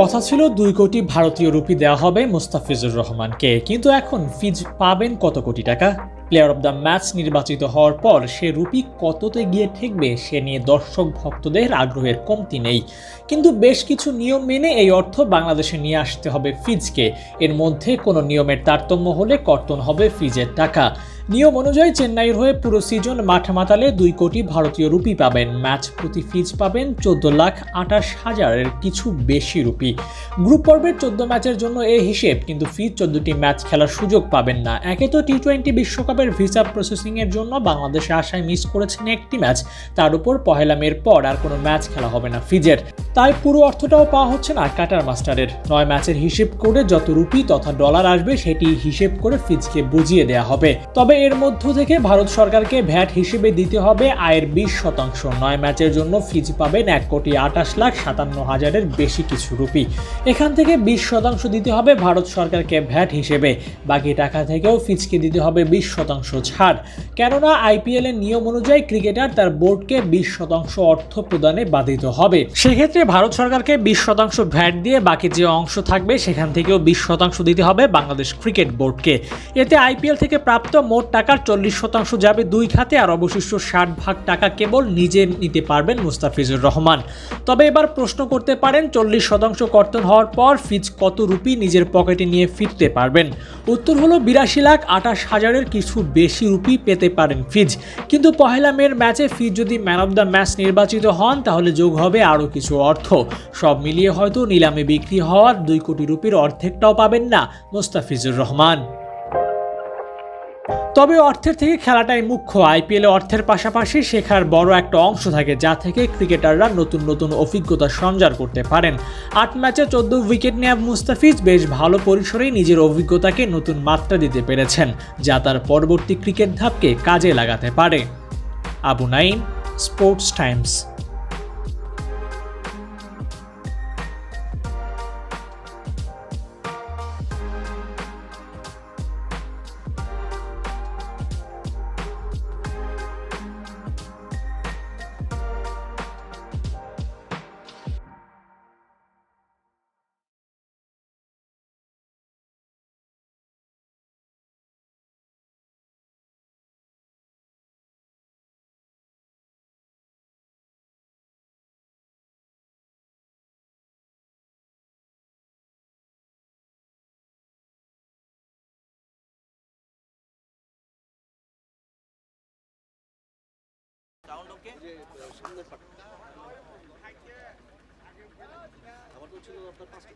কথা ছিল দুই কোটি ভারতীয় রুপি দেওয়া হবে মুস্তাফিজুর রহমানকে। কিন্তু এখন ফিজ পাবেন কত কোটি টাকা? প্লেয়ার অব দ্য ম্যাচ নির্বাচিত হওয়ার পর সে রুপি কততে গিয়ে ঠেকবে সে নিয়ে দর্শক ভক্তদের আগ্রহের কমতি নেই। কিন্তু বেশ কিছু নিয়ম মেনে এই অর্থ বাংলাদেশে নিয়ে আসতে হবে ফিজকে। এর মধ্যে কোনো নিয়মের তারতম্য হলে কর্তন হবে ফিজের টাকা। নিয়ম অনুযায়ী চেন্নাইয়ের হয়ে পুরো সিজন মাঠে মাতালে দুই কোটি ভারতীয় রুপি পাবেন। ম্যাচ প্রতি ফিজ পাবেন চোদ্দ লাখ আঠাশ হাজারের কিছু বেশি রুপি। গ্রুপ পর্বের চোদ্দ ম্যাচের জন্য এই হিসেব, কিন্তু ফিজ চোদ্দটি ম্যাচ খেলার সুযোগ পাবেন না। একে তো টি টোয়েন্টি বিশ্বকাপের ভিসা প্রসেসিংয়ের জন্য বাংলাদেশে আসায় মিস করেছেন একটি ম্যাচ। তার উপর পহেলা মের পর আর কোনো ম্যাচ খেলা হবে না ফিজের। তাই পুরো অর্থটাও পাওয়া হচ্ছে না কাটার মাস্টারের। নয় ম্যাচের হিসেব করে যত রুপি তথা ডলার আসবে, সেটি হিসেব করে ফিজকে বুঝিয়ে দেওয়া হবে। তবে এর মধ্য থেকে ভারত সরকারকে ভ্যাট হিসেবে দিতে হবে আয়ের বিশ শতাংশ। নয় ম্যাচের জন্য ফিজ পাবেন এক কোটি আটাশ লাখ সাতান্ন হাজারের বেশি কিছু রুপি। এখান থেকে বিশ শতাংশ দিতে হবে ভারত সরকারকে ভ্যাট হিসেবে। বাকি টাকা থেকেও ফিজকে দিতে হবে বিশ শতাংশ ছাড়। কেননা আইপিএল এর নিয়ম অনুযায়ী ক্রিকেটার তার বোর্ডকে বিশ শতাংশ অর্থ প্রদানে বাধিত হবে। সেক্ষেত্রে ভারত সরকারকে বিশ শতাংশ ভ্যাট দিয়ে বাকি যে অংশ থাকবে, সেখান থেকেও বিশ শতাংশ দিতে হবে বাংলাদেশ ক্রিকেট বোর্ডকে। এতে আইপিএল থেকে প্রাপ্ত মোট টাকার চল্লিশ শতাংশ যাবে দুই খাতে আর অবশিষ্ট ষাট ভাগ টাকা কেবল নিজে নিতে পারবেন মুস্তাফিজুর রহমান। তবে এবার প্রশ্ন করতে পারেন, চল্লিশ শতাংশ কর্তন হওয়ার পর ফিজ কত রুপি নিজের পকেটে নিয়ে ফিরতে পারবেন? উত্তর হলো বিরাশি লাখ আঠাশ হাজারের কিছু বেশি রুপি পেতে পারেন ফিজ। কিন্তু পহেলা মের ম্যাচে ফিজ যদি ম্যান অব দ্য ম্যাচ নির্বাচিত হন, তাহলে যোগ হবে আরও কিছু অর্থ। সব মিলিয়ে হয়তো নিলামে বিক্রি হওয়ার দুই কোটি রুপির অর্ধেকটাও পাবেন না মোস্তাফিজুর রহমান। তবে অর্থের থেকে খেলাটাই মুখ্য। আইপিএলে অর্থের পাশাপাশি শেখার বড় একটা অংশ থাকে, যা থেকে ক্রিকেটাররা নতুন নতুন অভিজ্ঞতা সঞ্চার করতে পারেন। আট ম্যাচে চোদ্দ উইকেট নেওয়া মুস্তাফিজ বেশ ভালো পরিসরেই নিজের অভিজ্ঞতাকে নতুন মাত্রা দিতে পেরেছেন, যা তার পরবর্তী ক্রিকেট ধাপকে কাজে লাগাতে পারে। Abu Naim sports times. আমার তো ছিল আপনার পাঁচটা